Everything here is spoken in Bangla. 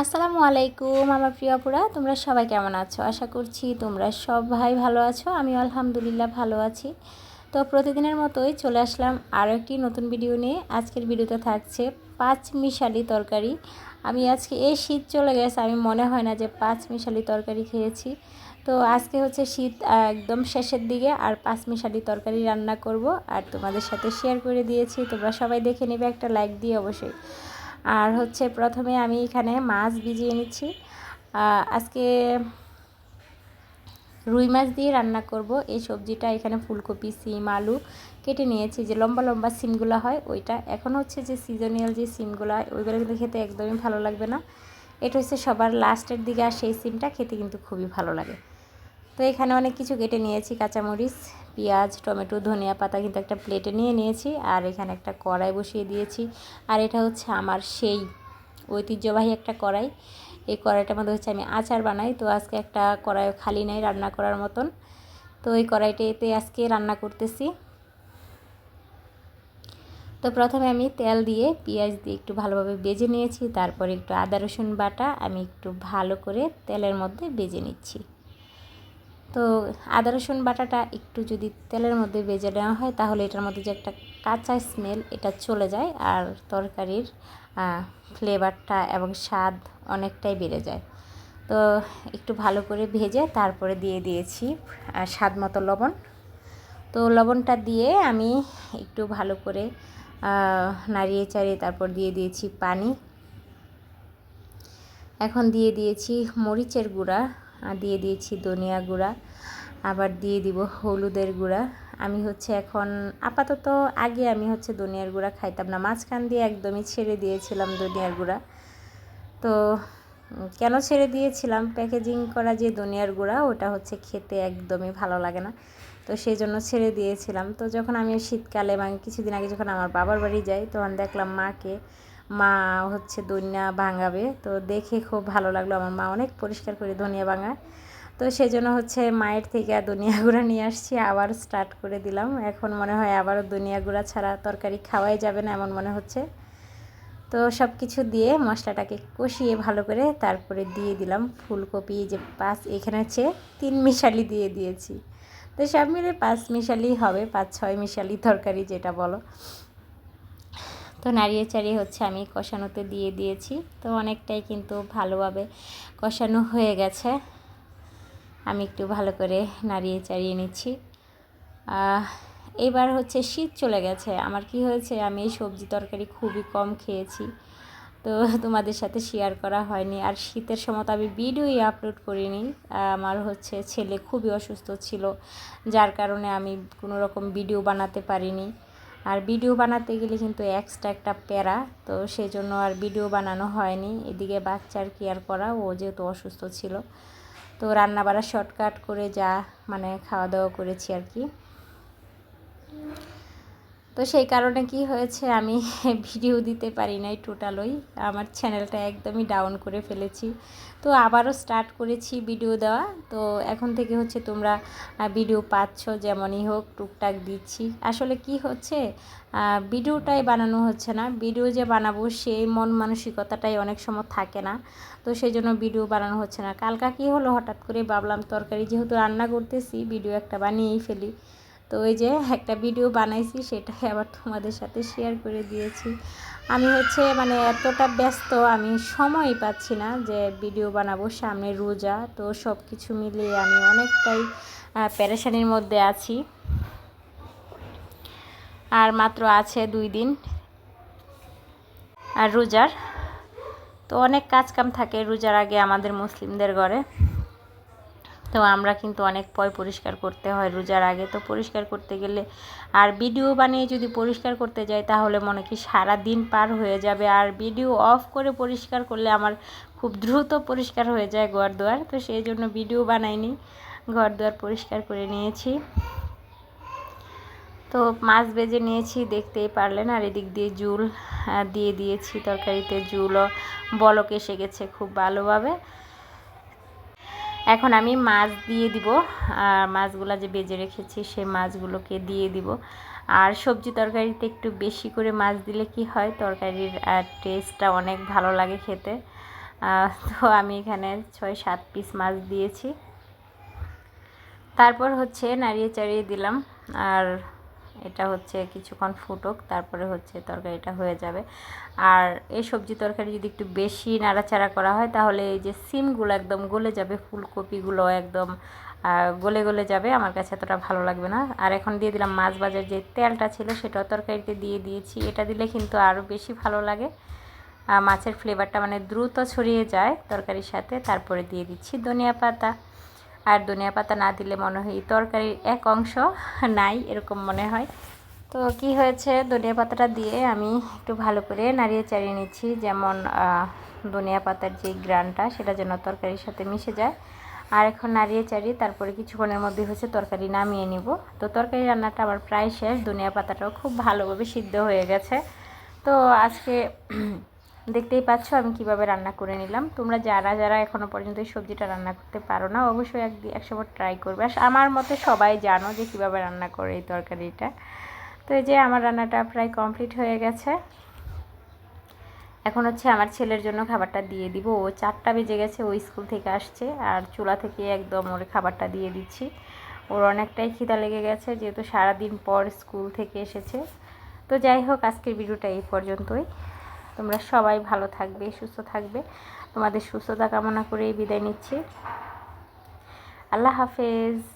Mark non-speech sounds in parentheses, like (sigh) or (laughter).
আসসালামু আলাইকুম, আমার প্রিয়পুরা তোমরা সবাই কেমন আছো? আশা করছি তোমরা সব ভাই ভালো আছো আমি আলহামদুলিল্লাহ ভালো আছি। তো প্রতিদিনের মতোই চলে আসলাম আরও একটি নতুন ভিডিও নিয়ে। আজকের ভিডিওতে থাকছে পাঁচ মিশালি তরকারি। আমি আজকে এই শীত চলে গেছে, আমি মনে হয় না যে পাঁচ মিশালি তরকারি খেয়েছি। তো আজকে হচ্ছে শীত একদম শেষের দিকে আর পাঁচ মিশালি তরকারি রান্না করব। আর তোমাদের সাথে শেয়ার করে দিয়েছি, তোমরা সবাই দেখে নেবে, একটা লাইক দিয়ে অবশ্যই। আর হচ্ছে প্রথমে আমি এখানে মাছ ভিজিয়ে নিচ্ছি। আজকে রুই মাছ দিয়ে রান্না করব। এই সবজিটা এখানে ফুলকপি, সিম, আলু কেটে নিয়েছি। যে লম্বা লম্বা সিমগুলো হয় ওইটা। এখন হচ্ছে যে সিজনিয়াল যে সিমগুলো হয়, ওইগুলো কিন্তু খেতে একদমই ভালো লাগবে না। এটা হচ্ছে সবার লাস্টের দিকে আর সেই সিমটা খেতে কিন্তু খুবই ভালো লাগে। তো এখানে অনেক কিছু কেটে নিয়েছি, কাঁচামরিচ, পেঁয়াজ, টমেটো, ধনিয়া পাতা কিন্তু একটা প্লেটে নিয়ে নিয়েছি আর এখানে একটা কড়াই বসিয়ে দিয়েছি। আর এটা হচ্ছে আমার সেই ঐতিহ্যবাহী একটা কড়াই। এই কড়াইটার মধ্যে হচ্ছে আমি আচার বানাই, তো আজকে একটা কড়াই খালি নেই রান্না করার মতন। তো এই কড়াইটাতে আজকে রান্না করতেছি। তো প্রথমে আমি তেল দিয়ে পেঁয়াজ দিয়ে একটু ভালোভাবে বেজে নিয়েছি, তারপরে একটু আদা রসুন বাটা আমি একটু ভালো করে তেলের মধ্যে বেজে নিচ্ছি। তো আদা, রসুন বাটাটা একটু যদি তেলের মধ্যে বেজে নেওয়া হয়, তাহলে এটার মধ্যে যে একটা কাঁচা স্মেল এটা চলে যায় আর তরকারির ফ্লেভারটা এবং স্বাদ অনেকটাই বেড়ে যায়। তো একটু ভালো করে ভেজে তারপরে দিয়ে দিয়েছি স্বাদ মতো লবণ। তো লবণটা দিয়ে আমি একটু ভালো করে নাড়িয়ে চাড়িয়ে তারপর দিয়ে দিয়েছি পানি। এখন দিয়ে দিয়েছি মরিচের গুঁড়া। দিয়ে দিয়েছি ধনিয়া গুঁড়া, আবার দিয়ে দিব হলুদের গুঁড়া। আমি হচ্ছে এখন আপাতত আগে আমি হচ্ছে ধনিয়ার গুঁড়া খাইতাম না, মাঝখান দিয়ে একদমই ছেড়ে দিয়েছিলাম ধনিয়ার গুঁড়া। তো কেন ছেড়ে দিয়েছিলাম? প্যাকেজিং করা যে ধনিয়ার গুঁড়া, ওটা হচ্ছে খেতে একদমই ভালো লাগে না। তো সেই জন্য ছেড়ে দিয়েছিলাম। তো যখন আমি শীতকালে মানে কিছুদিন আগে যখন আমার বাবার বাড়ি যাই, তখন দেখলাম মাকে মা হচ্ছে ধনিয়া ভাঙাবে। তো দেখে খুব ভালো লাগল। আমার মা অনেক পরিষ্কার করে ধনিয়া ভাঙায়। তো সেই জন্য হচ্ছে মায়ের থেকে দুনিয়া গুঁড়া নিয়ে আসছি। আবার স্টার্ট করে দিলাম। এখন মনে হয় আবারও দুনিয়া গুঁড়া ছাড়া তরকারি খাওয়াই যাবে না এমন মনে হচ্ছে। তো সব কিছু দিয়ে মশলাটাকে কষিয়ে ভালো করে তারপরে দিয়ে দিলাম ফুলকপি যে পাঁচ এখানে হচ্ছে তিন মিশালি দিয়ে দিয়েছি। তো সব মিলে পাঁচ মিশালি হবে, পাঁচ ছয় মিশালি তরকারি যেটা বলো। তো নাড়িয়ে চাড়িয়ে হচ্ছে আমি কষানোতে দিয়ে দিয়েছি। তো অনেকটাই কিন্তু ভালোভাবে কষানো হয়ে গেছে। আমি একটু ভালো করে নাড়িয়ে চাড়িয়ে নিচ্ছি। এবার হচ্ছে শীত চলে গেছে। আমার কি হয়েছে? আমি এই সবজি তরকারি খুবই কম খেয়েছি। তো তোমাদের সাথে শেয়ার করা হয়নি। আর শীতের সময় তো আমি ভিডিওই আপলোড করিনি। আমার হচ্ছে ছেলে খুবই অসুস্থ ছিল। যার কারণে আমি কোনো রকম ভিডিও বানাতে পারিনি। আর ভিডিও বানাতে গেলে কিন্তু এক্সট্রা একটা প্যারা, তো সেই জন্য আর ভিডিও বানানো হয়নি। এদিকে বাচ্চার কেয়ার করা, ও যেহেতু অসুস্থ ছিল, তো রান্না বাড়া শর্টকাট করে যা মানে খাওয়া দাওয়া করেছি আর কি। তো সেই কারণে কি হয়েছে, আমি (laughs) ভিডিও দিতে পারি নাই টোটালই আমার চ্যানেলটা একদমই ডাউন করে ফেলেছি। তো আবারও স্টার্ট করেছি ভিডিও দেওয়া। তো এখন থেকে হচ্ছে তোমরা ভিডিও পাচ্ছ যেমনই হোক, টুকটাক দিচ্ছি। আসলে কি হচ্ছে ভিডিওটাই বানানো হচ্ছে না। ভিডিও যে বানাবো, সেই মন মানসিকতাটাই অনেক সময় থাকে না। তো সেই জন্য ভিডিও বানানো হচ্ছে না। কালকা কী হলো, হঠাৎ করে ভাবলাম তরকারি যেহেতু রান্না করতেছি ভিডিও একটা বানিয়েই ফেলি। তো ওই যে একটা ভিডিও বানাইছি, সেটাই আবার তোমাদের সাথে শেয়ার করে দিয়েছি। আমি হচ্ছে মানে এতটা ব্যস্ত, আমি সময় পাচ্ছি না যে ভিডিও বানাবো সামনে রোজা, তো সব কিছু মিলিয়ে আমি অনেকটাই প্যারেশানির মধ্যে আছি। আর মাত্র আছে দুই দিন। আর রোজার, তো অনেক কাজ কাম থাকে রোজার আগে আমাদের মুসলিমদের ঘরে। তো আমরা কিন্তু অনেক পয় পরিষ্কার করতে হয় রোজার আগে। তো পরিষ্কার করতে গেলে আর ভিডিও বানিয়ে যদি পরিষ্কার করতে যাই তাহলে মনে কি সারা দিন পার হয়ে যাবে। আর ভিডিও অফ করে পরিষ্কার করলে আমার খুব দ্রুত পরিষ্কার হয়ে যায় ঘর দুয়ার তো সেই জন্য ভিডিও বানাইনি ঘর দুয়ার পরিষ্কার করে নিয়েছি। তো মাছ বেজে নিয়েছি, দেখতেই পারলেন। আর এদিক দিয়ে জুল দিয়ে দিয়েছি তরকারিতে জুলও বলক এসে গেছে খুব ভালোভাবে। এখন আমি মাছ দিয়ে দিব। আর মাছগুলো যে বেজে রেখেছি সেই মাছগুলোকে দিয়ে দিব। আর সবজি তরকারিতে একটু বেশি করে মাছ দিলে কি হয়, তরকারির টেস্টটা অনেক ভালো লাগে খেতে। তো আমি এখানে ছয় সাত পিস মাছ দিয়েছি। তারপর হচ্ছে নাড়িয়ে চাড়িয়ে দিলাম। আর এটা হচ্ছে কিছুক্ষণ ফুটুক, তারপরে হচ্ছে তরকারিটা হয়ে যাবে। আর এই সবজি তরকারি যদি একটু বেশি নাড়াচাড়া করা হয়, তাহলে এই যে সিমগুলো একদম গলে যাবে, ফুলকপিগুলো একদম গলে গলে যাবে, আমার কাছে এতটা ভালো লাগবে না। আর এখন দিয়ে দিলাম মাছ ভাজার যে তেলটা ছিল, সেটাও তরকারিতে দিয়ে দিয়েছি। এটা দিলে কিন্তু আরও বেশি ভালো লাগে। মাছের ফ্লেভারটা মানে দ্রুত ছড়িয়ে যায় তরকারির সাথে। তারপরে দিয়ে দিচ্ছি ধনিয়া পাতা। আর ধনিয়া পাতা না দিলে মনে হয় তরকারির এক অংশ নাই, এরকম মনে হয়। তো কি হয়েছে? ধনিয়া পাতাটা দিয়ে আমি একটু ভালো করে নাড়িয়ে চাড়িয়ে নিচ্ছি। যেমন ধনিয়া পাতার যে গ্রানটা, সেটা যেন তরকারির সাথে মিশে যায়। আর এখন নাড়িয়ে চাড়িয়ে তারপরে কিছুক্ষণের মধ্যে হচ্ছে তরকারি নামিয়ে নিব। তো তরকারি রান্নাটা আমার প্রায় শেষ। ধনিয়া পাতাটাও খুব ভালোভাবে সিদ্ধ হয়ে গেছে। তো আজকে দেখতেই পাচ্ছ আমি কীভাবে রান্না করে নিলাম। তোমরা যারা যারা এখনও পর্যন্ত এই সবজিটা রান্না করতে পারো না, অবশ্যই এক একসময় ট্রাই করবে। আর আমার মতে সবাই জানো যে কীভাবে রান্না করে এই তরকারিটা। তো এই যে আমার রান্নাটা প্রায় কমপ্লিট হয়ে গেছে। এখন হচ্ছে আমার ছেলের জন্য খাবারটা দিয়ে দিব। ও চারটা বেজে গেছে, ও স্কুল থেকে আসছে আর চুলা থেকে একদম ওর খাবারটা দিয়ে দিচ্ছি। ওর অনেকটাই খিদা লেগে গেছে, যেহেতু সারাদিন পর স্কুল থেকে এসেছে। তো যাই হোক, আজকের ভিডিওটা এই পর্যন্তই। তোমরা সবাই ভালো থাকবে সুস্থ থাকবে। তোমাদের সুস্থতা কামনা করেই বিদায় নিচ্ছি। আল্লাহ হাফেজ।